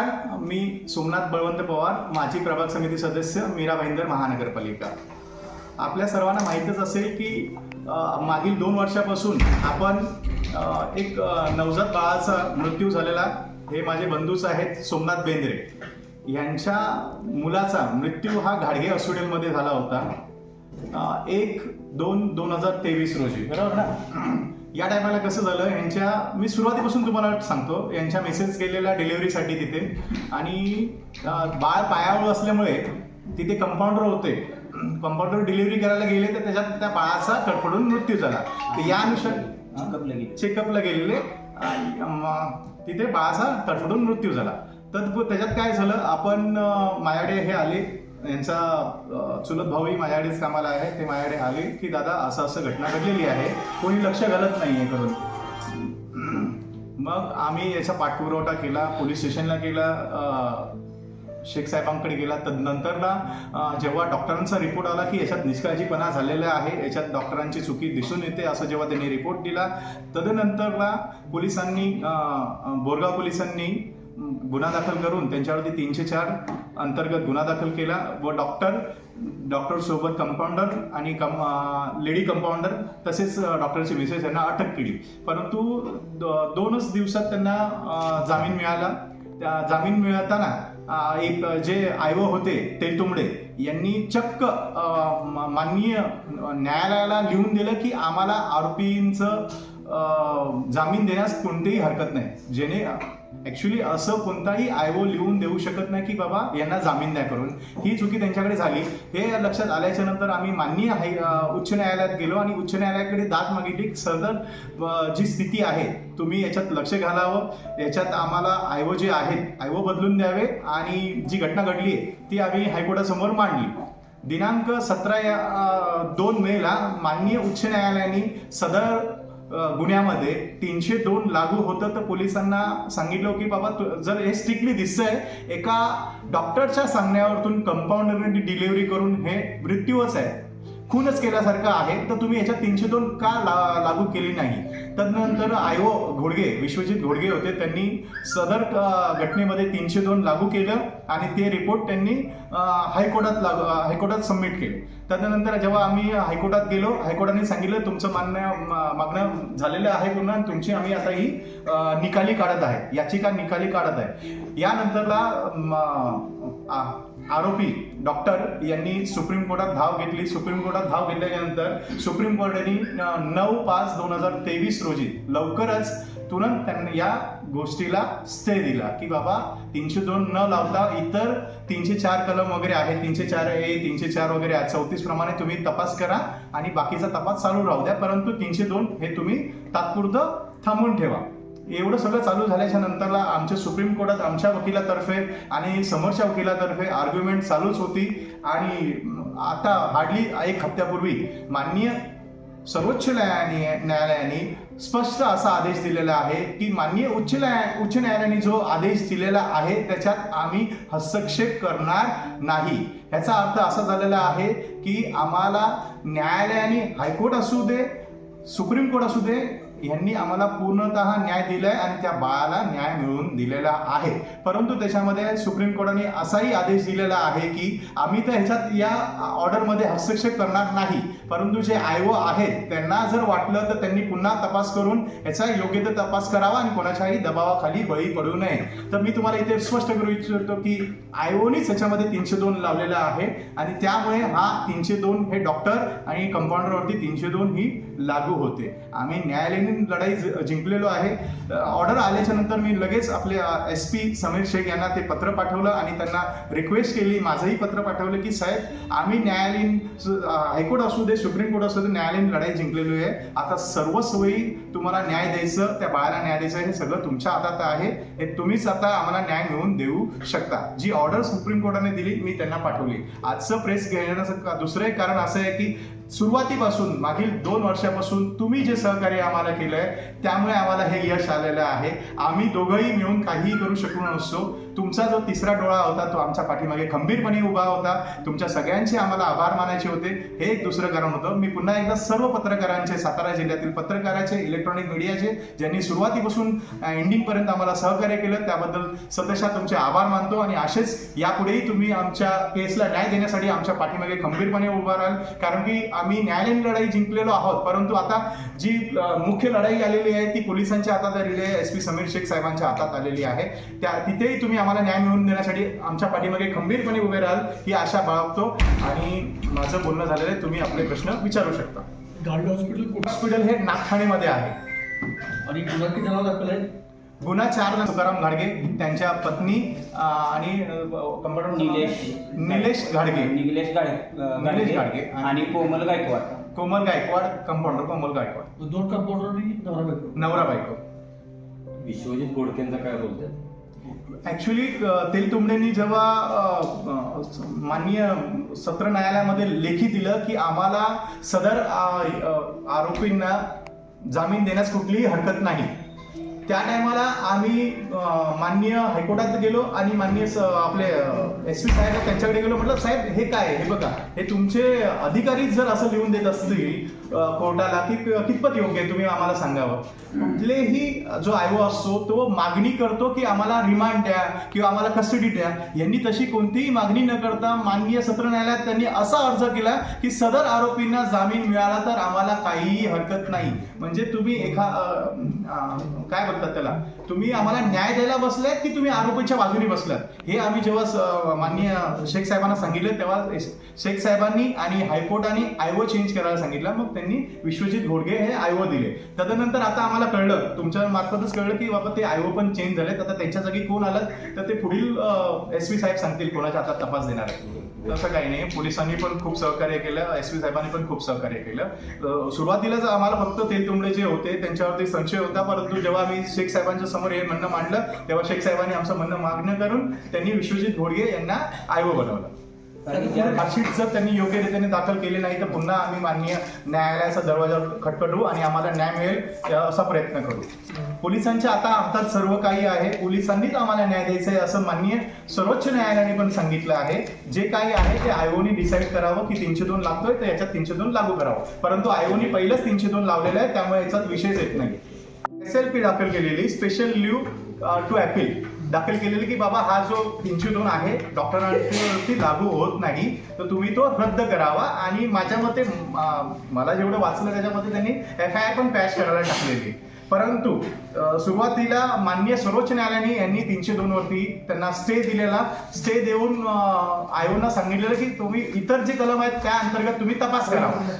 नमस्कार मी सोमनाथ बळवंत पवार माजी प्रभाग समिती सदस्य मीरा भाईंदर महानगरपालिका. आपल्या सर्वांना माहीतच असेल की मागील दोन वर्षापासून आपण एक नवजात बाळाचा मृत्यू झालेला हे माझे बंधूच आहेत सोमनाथ बेंद्रे. यांच्या मुलाचा मृत्यू हा घाडगे हॉस्पिटलमध्ये झाला होता एक दोन दोन हजार तेवीस रोजी. बरोबर ना? या टायमाला कसं झालं यांच्या मी सुरुवातीपासून तुम्हाला सांगतो यांच्या मेसेज केलेल्या डिलिव्हरीसाठी तिथे. आणि बाळ पायावर असल्यामुळे तिथे कंपाऊंडर होते. कंपाऊंडर डिलिव्हरी करायला गेले तर त्याच्यात त्या बाळाचा तडफडून मृत्यू झाला. तर या अनुषंग चेकअप लगे चेकअपला गेलेले. तिथे बाळाचा तडफडून मृत्यू झाला. तर त्याच्यात काय झालं आपण माझ्याकडे हे आले. यांचा चुलत भाऊही माझ्याकडेच कामाला आहे. ते माझ्याकडे आले की दादा असं असं घटना घडलेली आहे. कोणी लक्ष घालत नाही आहे करून. मग आम्ही याचा पाठपुरवठा केला पोलीस स्टेशनला केला शेख साहेबांकडे गेला. तदनंतरला जेव्हा डॉक्टरांचा रिपोर्ट आला की याच्यात निष्काळजीपणा झालेला आहे याच्यात डॉक्टरांची चुकी दिसून येते असं जेव्हा त्यांनी रिपोर्ट दिला तदनंतरला पोलिसांनी बोरगाव पोलिसांनी गुन्हा दाखल करून त्यांच्यावरती तीनशे चार अंतर्गत गुन्हा दाखल केला व डॉक्टर डॉक्टर सोबत कंपाऊंडर आणि कम लेडी कंपाऊंडर तसेच डॉक्टरची मिसेस यांना अटक केली. परंतु दोनच दिवसात त्यांना जामीन मिळाला. त्या जामीन मिळताना एक जे आयव होते तेलतुंबडे यांनी चक्क माननीय न्यायालयाला लिहून दिलं की आम्हाला आरोपींचं जामीन देण्यास कोणतीही हरकत नाही. जेणे ऍक्च्युली असं कोणताही आयओ लिहून देऊ शकत नाही की बाबा यांना जामीन द्या करून. ही चुकी त्यांच्याकडे झाली. हे लक्षात आल्याच्यानंतर आम्ही माननीय हाय उच्च न्यायालयात गेलो आणि उच्च न्यायालयाकडे दाद मागितली. सदर जी स्थिती आहे तुम्ही याच्यात लक्ष घालावं. याच्यात आम्हाला आयओ जे आहेत आयओ बदलून द्यावे आणि जी घटना घडली आहे ती आम्ही हायकोर्टासमोर मांडली. दिनांक सतरा या दोन मेला माननीय उच्च न्यायालयाने सदर गुन्ह्यामध्ये तीनशे दोन लागू होतं तर पोलिसांना सांगितलं की बाबा जर हे स्ट्रिक्टली दिसतंय एका डॉक्टरच्या सांगण्यावरतून कंपाऊंडरने डिलिव्हरी करून हे मृत्यूच आहे. खूनच केल्यासारखं आहे तर तुम्ही याच्यात तीनशे दोन का ला- लागू केली नाही? तदनंतर आयो घोडगे विश्वजित घोडगे होते. त्यांनी सदर घटनेमध्ये तीनशे दोन लागू केलं आणि ते रिपोर्ट त्यांनी हायकोर्टात लागू हायकोर्टात सबमिट केले. त्यानंतर जेव्हा आम्ही हायकोर्टात गेलो हायकोर्टाने सांगितलं तुमचं मान्य मा- मागणं झालेलं आहे पुन्हा तुमची आम्ही आता ही निकाली काढत आहे. याचिका निकाली काढत आहे. यानंतरला आरोपी डॉक्टर यांनी सुप्रीम कोर्टात धाव घेतली. सुप्रीम कोर्टात धाव घेतल्यानंतर सुप्रीम कोर्टाने नऊ पाच दोन हजार तेवीस रोजी लवकरच तुरंत त्यांनी या गोष्टीला स्टे दिला की बाबा तीनशे दोन न लावता इतर तीनशे चार कलम वगैरे आहे तीनशे चार ए तीनशे चार वगैरे आहे चौतीस प्रमाणे तुम्ही तपास करा आणि बाकीचा तपास चालू राहू द्या. परंतु तीनशे दोन हे तुम्ही तात्पुरतं थांबून ठेवा. एवढं सगळं चालू झाल्याच्या नंतरला आमच्या सुप्रीम कोर्टात आमच्या वकिलातर्फे आणि समोरच्या वकिलातर्फे आर्ग्युमेंट चालूच होती. आणि आता हार्डली एक हप्त्यापूर्वी माननीय सर्वोच्च न्यायालयाने न्यायालयाने स्पष्ट असा आदेश दिलेला आहे की माननीय उच्च न्याया उच्च न्यायालयाने जो आदेश दिलेला आहे त्याच्यात आम्ही हस्तक्षेप करणार नाही. ह्याचा अर्थ असा झालेला आहे की आम्हाला न्यायालयाने हायकोर्ट असू दे सुप्रीम कोर्ट असू दे यांनी आम्हाला पूर्णतः न्याय दिलाय आणि त्या बाळाला न्याय मिळवून दिलेला आहे. परंतु त्याच्यामध्ये सुप्रीम कोर्टाने असाही आदेश दिलेला आहे की आम्ही तर ह्याच्यात या ऑर्डरमध्ये हस्तक्षेप करणार नाही. परंतु जे आयओ आहेत त्यांना जर वाटलं तर त्यांनी पुन्हा तपास करून याचा योग्य तर तपास करावा आणि कोणाच्याही दबावाखाली बळी पडू नये. तर मी तुम्हाला इथे स्पष्ट करू इच्छितो की आयओनीच याच्यामध्ये तीनशे दोन लावलेला आहे आणि त्यामुळे हा तीनशे दोन हे डॉक्टर आणि कंपाऊंडरवरती तीनशे दोन ही लागू होते. आम्ही न्यायालयीन लढाई जिंकलेलो आहे. ऑर्डर आल्याच्यानंतर मी लगेच आपले एस पी समीर शेख यांना ते पत्र पाठवलं आणि त्यांना रिक्वेस्ट केली. माझंही पत्र पाठवलं की साहेब आम्ही न्यायालयीन हायकोर्ट असू दे सुप्रीम कोर्ट असू दे न्यायालयीन लढाई जिंकलेली आहे. आता सर्व सोयी तुम्हाला न्याय द्यायचं त्या बाळाला न्याय द्यायचं हे सगळं तुमच्या हातात आहे. हे तुम्हीच आता आम्हाला न्याय मिळवून देऊ शकता. जी ऑर्डर सुप्रीम कोर्टाने दिली मी त्यांना पाठवली. आजचं प्रेस घेण्याचं दुसरं एक कारण असं आहे की सुरुवातीपासून मागील दोन वर्षापासून तुम्ही जे सहकार्य आम्हाला केलंय त्यामुळे आम्हाला हे यश आलेलं आहे. आम्ही दोघंही मिळून काहीही करू शकलो नसतो. तुमचा जो तिसरा डोळा होता तो आमच्या पाठीमागे खंबीरपणे उभा होता. तुमच्या सगळ्यांचे आम्हाला आभार मानायचे होते. हे एक दुसरं कारण होतं. मी पुन्हा एकदा सर्व पत्रकारांचे सातारा जिल्ह्यातील पत्रकाराचे इलेक्ट्रॉनिक मीडियाचे ज्यांनी सुरुवातीपासून एंडिंगपर्यंत आम्हाला सहकार्य केलं त्याबद्दल सतशा तुमचे आभार मानतो आणि असेच यापुढेही तुम्ही आमच्या केसला न्याय देण्यासाठी आमच्या पाठीमागे खंबीरपणे उभा राहाल. कारण की आम्ही न्यायालयीन लढाई जिंकलेलो आहोत. परंतु आता जी मुख्य लढाई आलेली आहे ती पोलिसांच्या हातात आलेली आहे एस पी समीर शेख साहेबांच्या हातात आलेली आहे. त्या तिथेही तुम्ही आम्हाला न्याय मिळवून देण्यासाठी आमच्या पाठीमागे खंबीरपणे उभे राहाल ही आशा बाळगतो. आणि माझं बोलणं झालेलं आहे तुम्ही आपले प्रश्न विचारू शकता. गाडगे हॉस्पिटल कुठं? हॉस्पिटल हे नागठाणेमध्ये आहे. आणि गुन्हा किती जणांना दाखल आहे गुन्हा चार तुकाराम घाडगे त्यांच्या पत्नी आणि कंपाऊंडर निलेश निलेश घाडगे. निलेश निलेश गाडगे. आणि कोमल गायकवाड. कोमल गायकवाड कंपाऊंडर कोमल गायकवाड. दोन कंपाऊंडर नवरा बायको. नवरा बायको. विश्वजित गोडकेंचा काय बोलतात? ऍक्च्युली तेलतुंबडेंनी जेव्हा माननीय सत्र न्यायालयामध्ये लेखी दिलं की आम्हाला सदर आरोपींना जामीन देण्यास कुठलीही हरकत नाही. त्या टायमाला आम्ही माननीय हायकोर्टात गेलो आणि माननीय आपले एस पी साहेब त्यांच्याकडे गेलो. म्हटलं साहेब हे काय हे बघा हे तुमचे अधिकारीच जर असं लिहून देत असतील कोर्टाला की कितपत योग्य आहे? तुम्ही आम्हाला सांगावं. कुठलेही जो आयो असतो तो मागणी करतो की आम्हाला रिमांड द्या किंवा आम्हाला कस्टडी द्या. यांनी तशी कोणतीही मागणी न करता माननीय सत्र न्यायालयात त्यांनी असा अर्ज केला की सदर आरोपींना जामीन मिळाला तर आम्हाला काहीही हरकत नाही. म्हणजे तुम्ही एखा काय अ, काय लागतात त्याला तुम्ही आम्हाला न्याय द्यायला बसलात की तुम्ही आरोपीच्या बाजूने बसलात? हे आम्ही जेव्हा माननीय शेख साहेबांना सांगितलं तेव्हा शेख साहेबांनी आणि हायकोर्टाने आयओ चेंज करायला सांगितलं. मग त्यांनी विश्वजित घोडगे हे आयओ दिले. तदनंतर आता आम्हाला कळलं तुमच्या मार्फतच कळलं की बाबा ते आयओ पण चेंज झालेत. आता त्यांच्या जागी कोण आलं? तर ते पुढील एस पी साहेब सांगतील कोणाच्या आता तपास देणार आहे तसं काही नाही. पोलिसांनी पण खूप सहकार्य केलं. एस पी साहेबांनी पण खूप सहकार्य केलं. अं, सुरुवातीलाच आम्हाला फक्त तेलतुंबडे जे होते त्यांच्यावरती संशय होता. परंतु जेव्हा आम्ही शेख साहेबांच्या समोर हे म्हणणं मांडलं. तेव्हा शेख साहेबांनी आमचं म्हणणं मागणं करून त्यांनी विश्वजित घोडगे यांना आयओ बनवलं चार्जशीट जर त्यांनी योग्य रीतीने दाखल केली नाही तर पुन्हा आम्ही माननीय न्यायालयाचा दरवाजा खटखटू आणि आम्हाला न्याय मिळेल असा प्रयत्न करू. पोलिसांच्या आता हातात सर्व काही आहे. पोलिसांनीच आम्हाला न्याय द्यायचा आहे असं माननीय सर्वोच्च न्यायालयाने पण सांगितलं आहे. जे काही आहे ते आयोनी डिसाईड करावं की तीनशे दोन लागतोय तर याच्यात तीनशे दोन लागू करावं. परंतु आयोनी पहिलंच तीनशे दोन लावलेलं आहे त्यामुळे याच्यात विषयच येत नाही. एस एल पी दाखल केलेली स्पेशल लिव्ह टू अपील दाखल केलेली की बाबा हा जो तीनशे दोन आहे डॉक्टरांवरती लागू होत नाही तर तुम्ही तो रद्द करावा. आणि माझ्या मते मला जेवढं वाचलं त्याच्यामध्ये त्यांनी एफ आय आय पण पॅच करायला टाकलेली. परंतु सुरुवातीला मान्य सर्वोच्च न्यायालयाने यांनी तीनशे दोन वरती त्यांना स्टे दिलेला स्टे देऊन आयोगना सांगितलेलं की तुम्ही इतर जे कलम आहेत त्या अंतर्गत तुम्ही तपास करावा.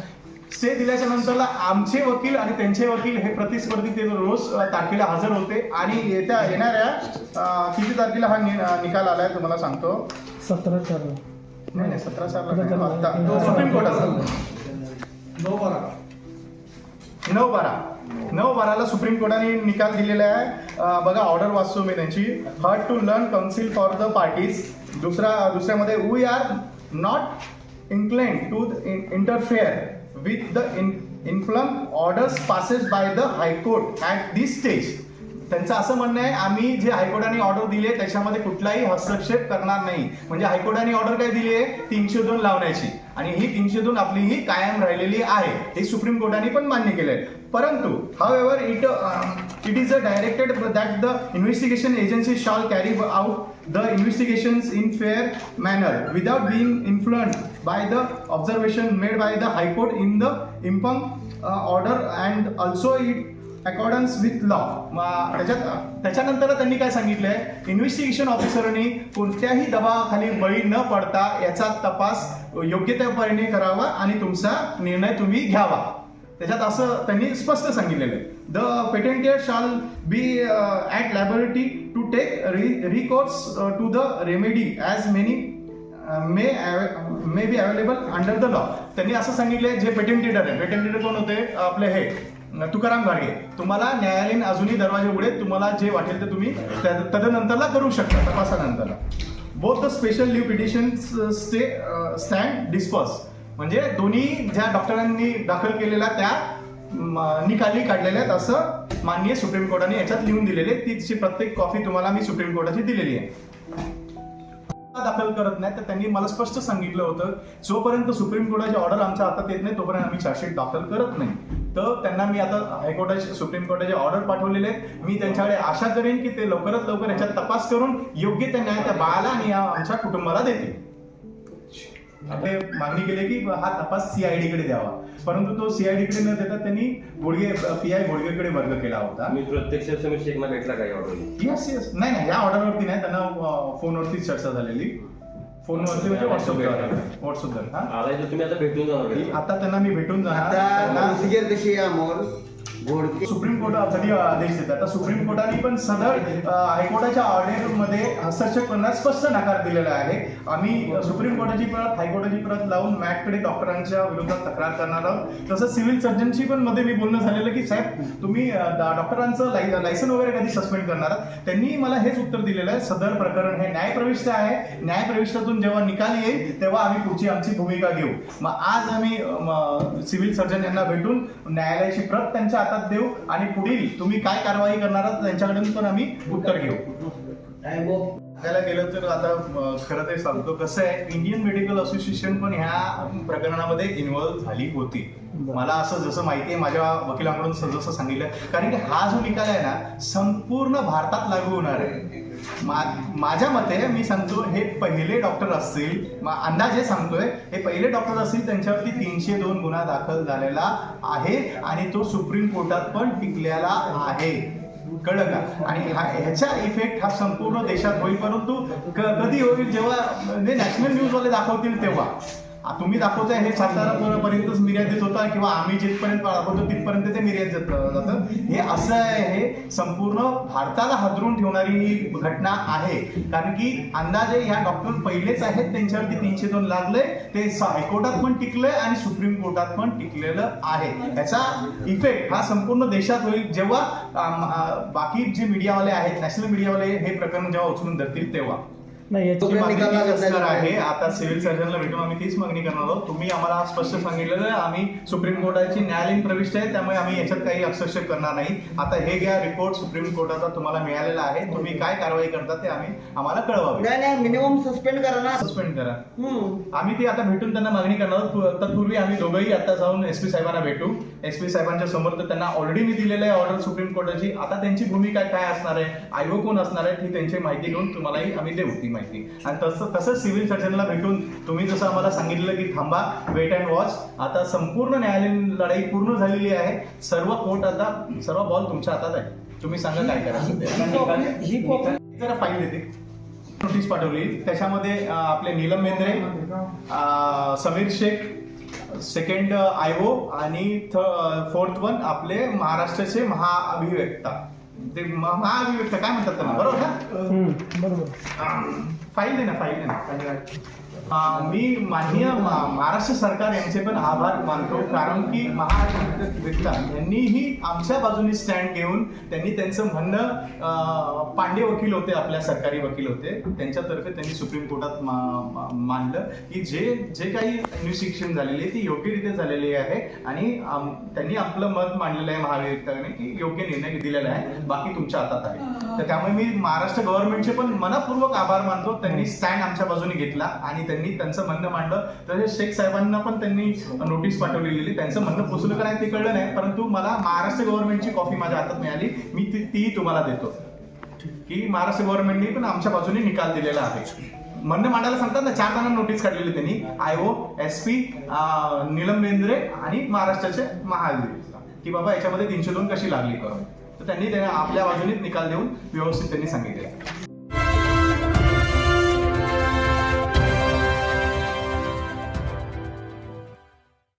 स्टे दिल्याच्या नंतरला आमचे वकील आणि त्यांचे वकील हे प्रतिस्पर्धी ते रोज तारखेला हजर होते. आणि येत्या येणाऱ्या किती तारखेला हा निकाल आलाय तुम्हाला सांगतो? सतरा चार. नाही नाही सतरा साल सुप्रीम कोर्टाचा नऊ बारा. नऊ बारा. नऊ बाराला सुप्रीम कोर्टाने निकाल दिलेला आहे. बघा ऑर्डर वाचतो मी त्यांची. Heard to learned counsel for the parties. दुसरा दुसऱ्यामध्ये we are not inclined to interfere with the impugned orders passed by the High Court at this stage त्यांचं असं म्हणणं आहे आम्ही जे हायकोर्टाने ऑर्डर दिली आहे त्याच्यामध्ये कुठलाही हस्तक्षेप करणार नाही. म्हणजे हायकोर्टाने ऑर्डर काय दिली? आहे तीनशे दोन लावण्याची. आणि ही तीनशे दोन आपली ही कायम राहिलेली आहे. हे सुप्रीम कोर्टाने पण मान्य परंतु however it it is a directed that the investigation agency shall carry out the investigation in fair manner without being influenced by the observation made by the High Court in the impugned order and also it accordance with law त्याच्यात त्याच्यानंतर त्यांनी काय सांगितलंय? Investigation ऑफिसरनी कोणत्याही दबावाखाली बळी न पडता याचा तपास योग्य त्या परीने करावा आणि तुमचा निर्णय तुम्ही घ्यावा. त्याच्यात असं त्यांनी स्पष्ट सांगितलेलं आहे. The petitioner shall be at liberty to take recourse to the remedy as many may may be available under the law त्यांनी असं सांगितलंय जे पेटेंटेटर आहे. पेटेंटेटर कोण होते? आपले हे तुकाराम घाडगे तुम्हाला न्यायालयीन अजूनही दरवाजे उघडे तुम्हाला जे वाटेल ते तुम्ही तदनंतरला करू शकता तपासानंतरला. Both the special leave petition stay stand disposed म्हणजे दोन्ही ज्या डॉक्टरांनी दाखल केलेल्या त्या निकाली काढलेल्या आहेत असं माननीय सुप्रीम कोर्टाने याच्यात लिहून दिलेले तिची प्रत्येक कॉफी तुम्हाला मी सुप्रीम कोर्टाची दिलेली आहे. दाखल करत नाही तर त्यांनी मला स्पष्ट सांगितलं होतं जोपर्यंत सुप्रीम कोर्टाची ऑर्डर आमच्या हातात येत नाही तोपर्यंत आम्ही चार्जशीट दाखल करत नाही. तर त्यांना मी आता हायकोर्टाचे सुप्रीम कोर्टाचे ऑर्डर पाठवलेले आहेत. मी त्यांच्याकडे आशा करेन की ते लवकरात लवकर याच्यात तपास करून योग्य ते न्याय त्या बाळाला आणि या आमच्या कुटुंबाला देतील. आपले मागणी केली की हा तपास सीआयडी कडे द्यावा. परंतु तो सीआयडी कडे न देता त्यांनी घोडगे पी आय घोडगेकडे वर्ग केला होता. मी प्रत्यक्ष शेखना भेटला काय ऑर्डर येस येस नाही नाही या ऑर्डरवरती नाही. त्यांना फोनवरती चर्चा झालेली. फोनवरती म्हणजे हा. आलाय तर तुम्ही आता भेटून जाणार? आता त्यांना मी भेटून जाणार. आता कशी अमोल? सुप्रीम कोर्ट कधी आदेश देतात. आता सुप्रीम कोर्टाने पण सदर हायकोर्टाच्या ऑर्डरमध्ये हस्तक्षेप करण्यास स्पष्ट नकार दिलेला आहे. आम्ही सुप्रीम कोर्टाची प्रत हायकोर्टाची प्रत लावून मॅटकडे डॉक्टरांच्या विरोधात तक्रार करणार आहोत. तसंच सिव्हिल सर्जनशी पण मध्ये मी बोलणं झालेलं की साहेब तुम्ही डॉक्टरांचं लायसन वगैरे कधी सस्पेंड करणार त्यांनी मला हेच उत्तर दिलेलं आहे. सदर प्रकरण हे न्यायप्रविष्ट आहे. न्यायप्रविष्टातून जेव्हा निकाल येईल तेव्हा आम्ही पुढची आमची भूमिका घेऊ. मग आज आम्ही सिव्हिल सर्जन यांना भेटून न्यायालयाची प्रत त्यांच्या आता हातात देऊ आणि पुढील तुम्ही काय कारवाई करणार आहात त्यांच्याकडून पण आम्ही उत्तर घेऊ. बघायला गेलं तर आता खरं ते सांगतो कसं आहे इंडियन मेडिकल असोसिएशन पण ह्या प्रकरणामध्ये इन्व्हॉल्व्ह झाली होती. मला असं जसं माहिती आहे माझ्या वकिलांकडून जसं सांगितलं कारण की हा जो निकाल आहे ना संपूर्ण भारतात लागू होणार आहे. मा- माझ्या मते मी सांगतो हे पहिले डॉक्टर असतील अंदाजे सांगतोय हे पहिले डॉक्टर असतील त्यांच्यावरती तीनशे दोन गुन्हा दाखल झालेला आहे आणि तो सुप्रीम कोर्टात पण टिकलेला आहे. कळलं का? आणि हा ह्याचा इफेक्ट हा संपूर्ण देशात होईल परंतु कधी होईल जेव्हा नॅशनल न्यूज वाले दाखवतील तेव्हा. तुम्ही दाखवताय हे सातारापर्यंतच मर्यादित होता किंवा आम्ही जिथपर्यंत दाखवतो तिथपर्यंत ते मर्यादित जातं. हे असं आहे हे संपूर्ण भारताला हादरून ठेवणारी ही घटना आहे. कारण की अंदाजे ह्या डॉक्टर पहिलेच आहेत त्यांच्यावरती तीनशे दोन लागले ते हायकोर्टात पण टिकलंय आणि सुप्रीम कोर्टात पण टिकलेलं आहे. त्याचा इफेक्ट हा संपूर्ण देशात होईल. जेव्हा बाकी जे मीडियावाले आहेत नॅशनल मीडियावाले हे प्रकरण जेव्हा उचलून धरतील तेव्हा. नाही याची तुमची मागणी निकाल तीच लागत नाही. असणार आहे. आता सिव्हिल सर्जनला भेटून आम्ही तीच मागणी करणार आहोत. तुम्ही आम्हाला स्पष्ट सांगितलेलं आम्ही सुप्रीम कोर्टाची न्यायालयीन प्रविष्ट आहे त्यामुळे आम्ही याच्यात काही हस्तक्षेप करणार नाही. आता हे घ्या रिपोर्ट सुप्रीम कोर्टाचा तुम्हाला मिळालेला आहे. तुम्ही काय कारवाई करता ते आम्ही आम्हाला कळवावे नाही नाही मिनिमम सस्पेंड करा ना. सस्पेंड करा. आम्ही ती आता भेटून त्यांना मागणी करणार आहोत. तत्पूर्वी आम्ही दोघंही आता जाऊन एस पी साहेबांना भेटू. एस पी साहेबांच्या समोर तर त्यांना ऑलरेडी मी दिलेलं आहे ऑर्डर सुप्रीम कोर्टाची. आता त्यांची भूमिका काय असणार आहे? आयोग कोण असणार आहे? ही त्यांची माहिती घेऊन तुम्हालाही आम्ही देऊ. ती माहिती. आणि तसं तसंच सिव्हिल सर्जनला भेटून तुम्ही जसं आम्हाला सांगितलं की थांबा वेट अँड वॉच आता संपूर्ण न्यायालयीन लढाई पूर्ण झालेली आहे. सर्व कोर्ट आता सर्व बॉल तुमच्या हातात आहे. तुम्ही सांगा काय कॉपी जरा फाईल देते. नोटीस पाठवली. त्याच्यामध्ये आपले नीलम बेंद्रे अं, समीर शेख सेकंड आयओ आणि फोर्थ वन आपले महाराष्ट्राचे महाअभिव्यक्ता ते म- महाअभिव्यक्ता काय म्हणतात त्यांना? बरोबर ना बरोबर. फाईल दे ना फाईल दे ना. मी माननीय महाराष्ट्र सरकार यांचे पण आभार मानतो कारण की महाअभिव्यक्ता यांनीही आमच्या बाजूने स्टँड घेऊन त्यांनी त्यांचं म्हणणं अं, वकील होते आपल्या सरकारी वकील होते त्यांच्यातर्फे त्यांनी सुप्रीम कोर्टात मा- मांडलं की जे जे काही इन्व्हेस्टिगेशन झालेली आहे ती योग्यरित्या झालेली आहे आणि त्यांनी आपलं मत मांडलेलं आहे महाविवेकाने की योग्य निर्णय दिलेला आहे बाकी तुमच्या हातात आहे. तर त्यामुळे मी महाराष्ट्र गव्हर्नमेंटचे पण मनपूर्वक आभार मानतो. त्यांनी स्टँड आमच्या बाजूने घेतला आणि त्यांनी त्यांचं म्हणणं मांडलं. तसेच शेख साहेबांना पण त्यांनी नोटीस पाठवलेली. त्यांचं म्हणणं पोचलं का नाही ते कळलं नाही. परंतु मला महाराष्ट्र गव्हर्नमेंटची कॉफी माझ्या हातात मिळाली. मी ती तुम्हाला देतो. की महाराष्ट्र गव्हर्नमेंटने पण आमच्या बाजूने निकाल दिलेला आहे. म्हणणं मांडायला सांगतात ना चार जणांना नोटीस काढलेली त्यांनी. I O S P Neelam Bendre आणि महाराष्ट्राचे महाधिवेशक की बाबा याच्यामध्ये तीनशे दोन कशी लागली करून. तर त्यांनी त्यांना आपल्या बाजूने निकाल देऊन व्यवस्थित त्यांनी सांगितले